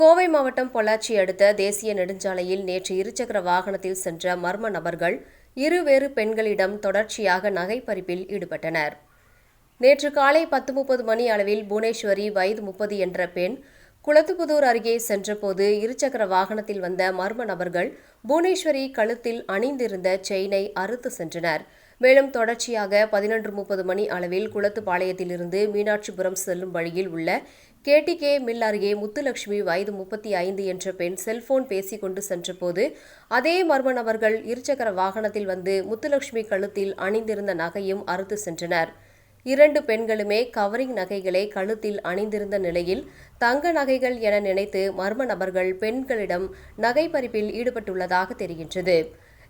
கோவை மாவட்டம் பொள்ளாச்சி அடுத்த தேசிய நெடுஞ்சாலையில் நேற்று இருசக்கர வாகனத்தில் சென்ற மர்ம நபர்கள் இருவேறு பெண்களிடம் தொடர்ச்சியாக நகை பறிப்பில் ஈடுபட்டனர். நேற்று காலை பத்து முப்பது மணி அளவில் புவனேஸ்வரி வயது முப்பது என்ற பெண் குளத்துப்புதூர் அருகே சென்றபோது இருசக்கர வாகனத்தில் வந்த மர்ம நபர்கள் புவனேஸ்வரி கழுத்தில் அணிந்திருந்த செயினை அறுத்து சென்றனர். மேலும் தொடர்ச்சியாக பதினொன்று முப்பது மணி அளவில் குளத்துப்பாளையத்திலிருந்து மீனாட்சிபுரம் செல்லும் வழியில் உள்ள கேடிகே மில் அருகே முத்துலட்சுமி வயது முப்பத்தி ஐந்து என்ற பெண் செல்போன் பேசிக் கொண்டு சென்றபோது அதே மர்ம நபர்கள் இருசக்கர வாகனத்தில் வந்து முத்துலட்சுமி கழுத்தில் அணிந்திருந்த நகையும் அறுத்து சென்றனர். இரண்டு பெண்களுமே கவரிங் நகைகளை கழுத்தில் அணிந்திருந்த நிலையில் தங்க நகைகள் என நினைத்து மர்ம நபர்கள் பெண்களிடம் நகை பறிப்பில் ஈடுபட்டுள்ளதாக தெரிகின்றது.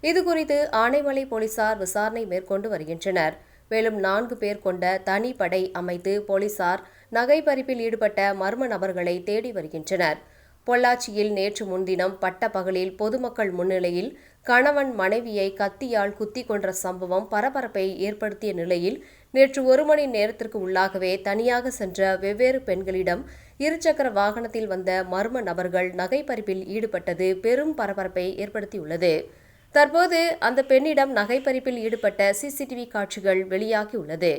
இதுகுறித்து ஆனைமலை போலீசார் விசாரணை மேற்கொண்டு வருகின்றனர். மேலும் நான்கு பேர் கொண்ட தனிப்படை அமைத்து போலீசார் நகை பறிப்பில் ஈடுபட்ட மர்ம நபர்களை தேடி வருகின்றனர். பொள்ளாச்சியில் நேற்று முன்தினம் பட்ட பகலில் பொதுமக்கள் முன்னிலையில் கணவன் மனைவியை கத்தியால் குத்தி கொன்ற சம்பவம் பரபரப்பை ஏற்படுத்திய நிலையில் நேற்று ஒரு மணி நேரத்திற்கு உள்ளாகவே தனியாக சென்ற வெவ்வேறு பெண்களிடம் இருசக்கர வாகனத்தில் வந்த மர்ம நபர்கள் நகை பறிப்பில் ஈடுபட்டது பெரும் பரபரப்பை ஏற்படுத்தியுள்ளது. தற்போது அந்த பெண்ணிடம் நகை பறிப்பில் ஈடுபட்ட சிசிடிவி காட்சிகள் வெளியாகியுள்ளது.